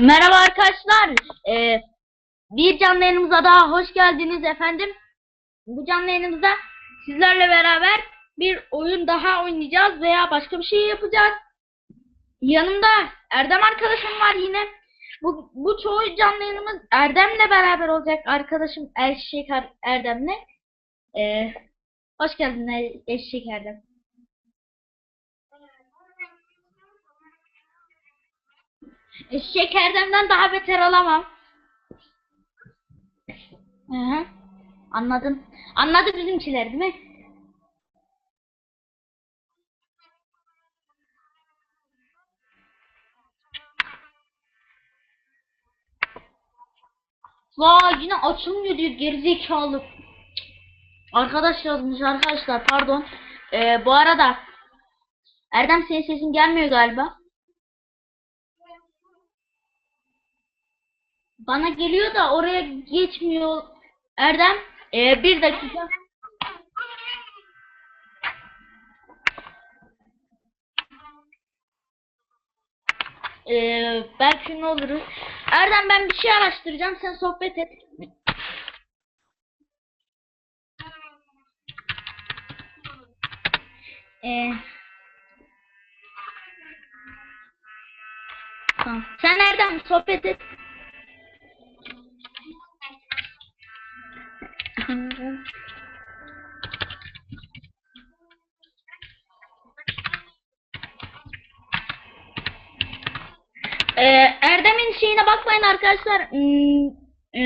Merhaba arkadaşlar. Ee, bir canlı yayınımıza daha hoş geldiniz efendim. Bu canlı yayınımızda sizlerle beraber bir oyun daha oynayacağız veya başka bir şey yapacağız. Yanımda Erdem arkadaşım var yine. Bu, bu çoğu canlı yayınımız Erdem'le beraber olacak arkadaşım Eşek Er- Erdem'le. Ee, hoş geldin Eşek Erdem. Eşek daha beter olamam. Hı hı. Anladım. Anladı bizimkiler değil mi? Vay yine açılmıyor diyor gerizekalı. Arkadaş yazmış arkadaşlar pardon. Ee, bu arada Erdem senin sesin gelmiyor galiba. Bana geliyor da oraya geçmiyor. Erdem ee, bir dakika. Ee, belki ne olur. Erdem ben bir şey araştıracağım. Sen sohbet et. Ee, tamam. Sen Erdem sohbet et. Ee, Erdem'in şeyine bakmayın arkadaşlar. Hmm, e,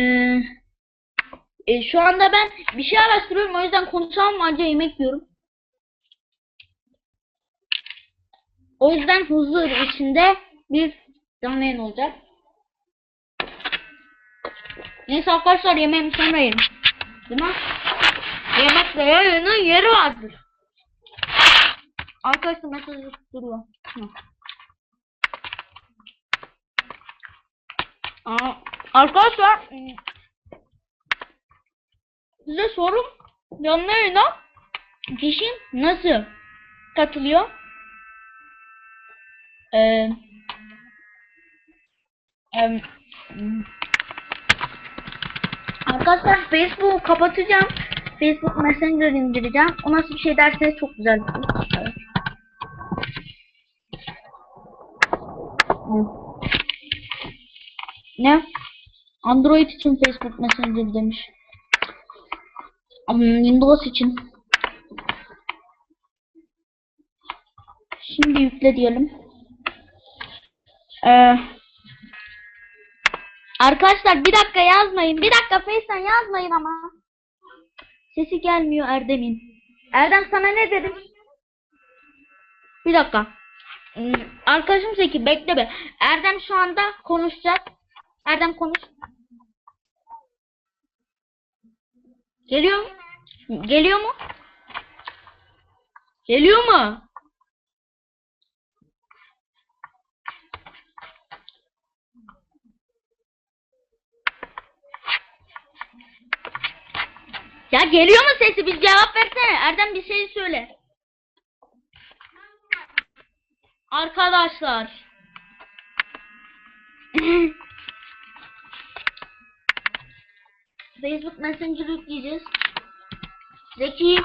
e, şu anda ben bir şey araştırıyorum o yüzden konuşamam anca yemek yiyorum. O yüzden huzur içinde bir canlı olacak. Neyse arkadaşlar yemeğimi sonra yerim. Değil mi? Yemekle yayının yeri vardır. Arkadaşlar mesaj duruyor. Aa, arkadaşlar ım, size sorum canlı yayına kişi nasıl katılıyor? Ee, ım, arkadaşlar Facebook'u kapatacağım. Facebook Messenger indireceğim. O nasıl bir şey derseniz çok güzel. Ne? Android için Facebook Messenger demiş. Ama Windows için. Şimdi yükle diyelim. Ee, arkadaşlar bir dakika yazmayın. Bir dakika Face'ten yazmayın ama. Sesi gelmiyor Erdem'in. Erdem sana ne dedim? Bir dakika. Hmm, Arkadaşım Zeki bekle be. Erdem şu anda konuşacak. Erdem konuş. Geliyor? Geliyor mu? Geliyor mu? Ya geliyor mu sesi? Bir cevap versene. Erdem bir şey söyle. Arkadaşlar. Facebook Messenger yükleyeceğiz. Zeki.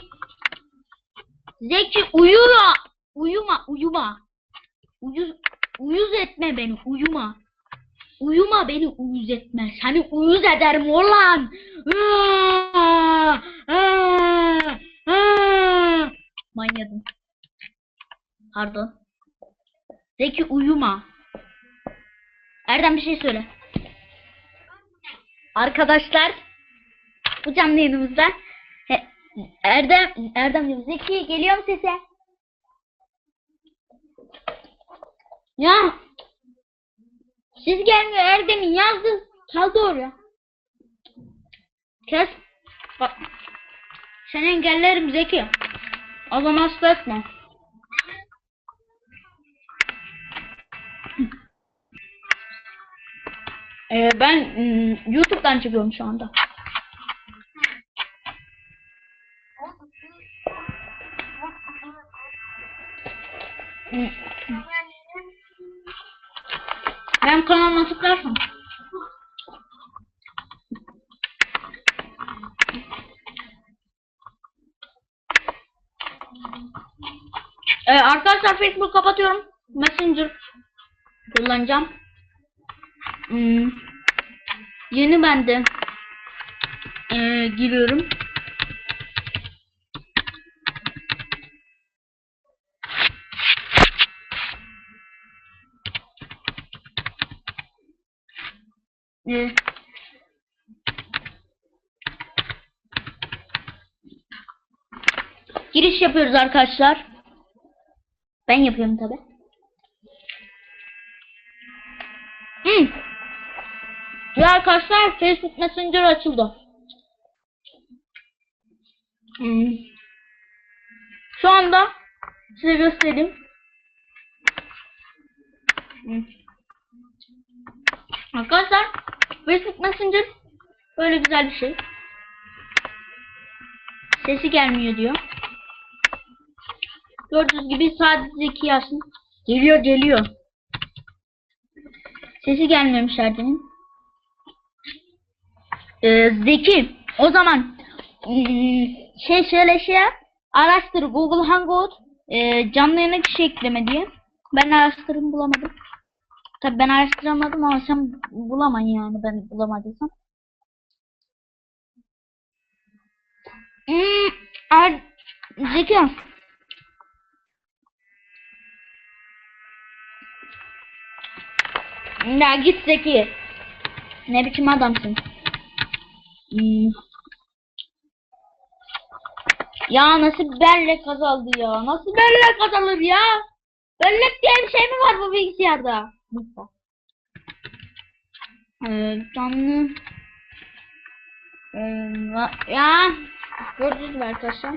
Zeki uyuma. Uyuma, uyuma. Uyuz, uyuz etme beni, uyuma. Uyuma beni uyuz etme. Seni uyuz ederim aa. Manyadım. Pardon. Zeki uyuma. Erdem bir şey söyle. Arkadaşlar bu canlı yayınımızda Erdem Erdem diyor. Zeki geliyor mu sese? Ya siz gelmiyor Erdem'in yazdı kaldı oraya. Kes. Bak. Sen engellerim Zeki. Zaman hasta etme. Ee, ben ım, YouTube'dan çıkıyorum şu anda. Ben kanalıma tıklarsam. Ee, arkadaşlar Facebook kapatıyorum. Messenger kullanacağım. Hmm. Yeni bende ee, giriyorum. Giriş yapıyoruz arkadaşlar. Ben yapıyorum tabi. Hmm. Ve arkadaşlar Facebook Messenger açıldı. Hmm. Şu anda size göstereyim. Hmm. Arkadaşlar Facebook Messenger böyle güzel bir şey. Sesi gelmiyor diyor. Gördüğünüz gibi sadece iki yaşlı. Geliyor geliyor. Sesi gelmiyormuş Erdem'in. Ee, Zeki o zaman hmm, şey şöyle şey araştır Google Hangout e, canlı yayına kişi ekleme diye. Ben araştırdım bulamadım. Tabi ben araştıramadım ama sen bulaman yani ben bulamadıysam. Hmm, Zeki. Ya git Zeki. Ne biçim adamsın. Hmm. Ya nasıl bellek azaldı ya? Nasıl bellek azalır ya? Bellek diye bir şey mi var bu bilgisayarda? Neyse. Ee, canlı. Ee, va- ya. Gördünüz mü arkadaşlar?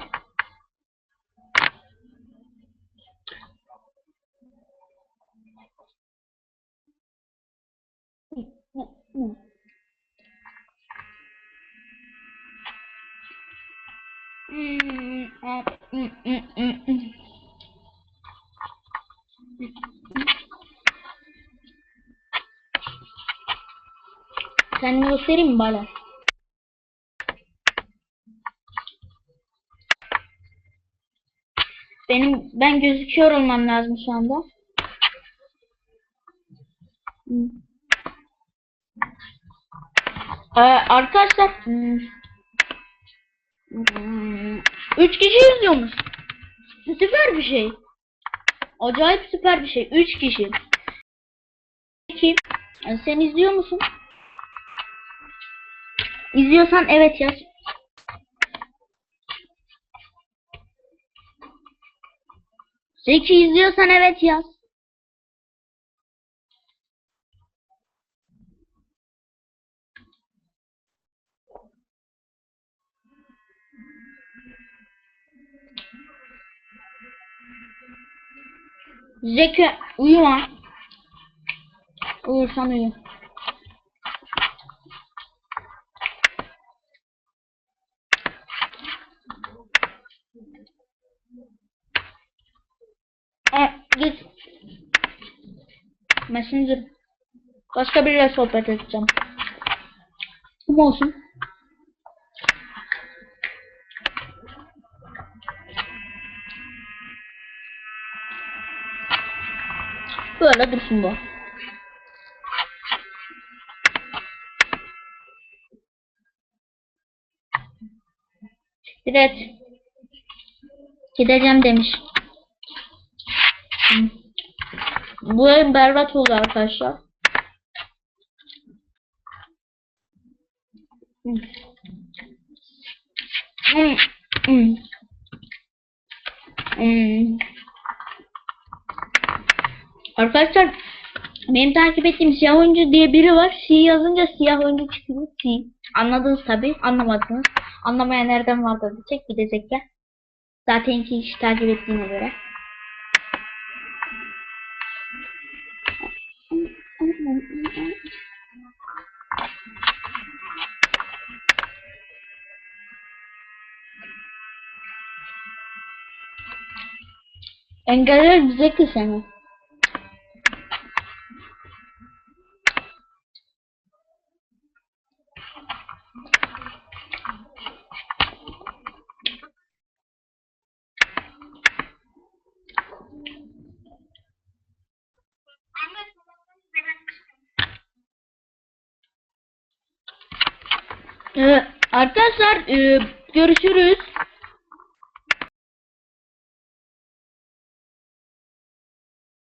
Hmm, Kendimi göstereyim mi bana? Benim ben gözüküyor olmam lazım şu anda. Ee, arkadaşlar hmm. Hmm. Üç kişi izliyormuş. Süper bir şey. Acayip süper bir şey. Üç kişi. Peki sen izliyor musun? İzliyorsan evet yaz. Zeki izliyorsan evet yaz. Zeki uyuma. Uyursan uyu. E, git. Messenger. Başka biriyle sohbet edeceğim. Kim olsun? Böyle dursun bu. Evet. Gideceğim demiş. Hı. Bu ev berbat oldu arkadaşlar. Arkadaşlar benim takip ettiğim siyah oyuncu diye biri var. Si yazınca siyah oyuncu çıkıyor. Si. Anladınız tabi. Anlamadınız. Anlamaya nereden vardır diyecek. Bir de zeka. Zaten iki kişi takip ettiğine göre. Engeller bize ki seni. Ee, arkadaşlar e, görüşürüz.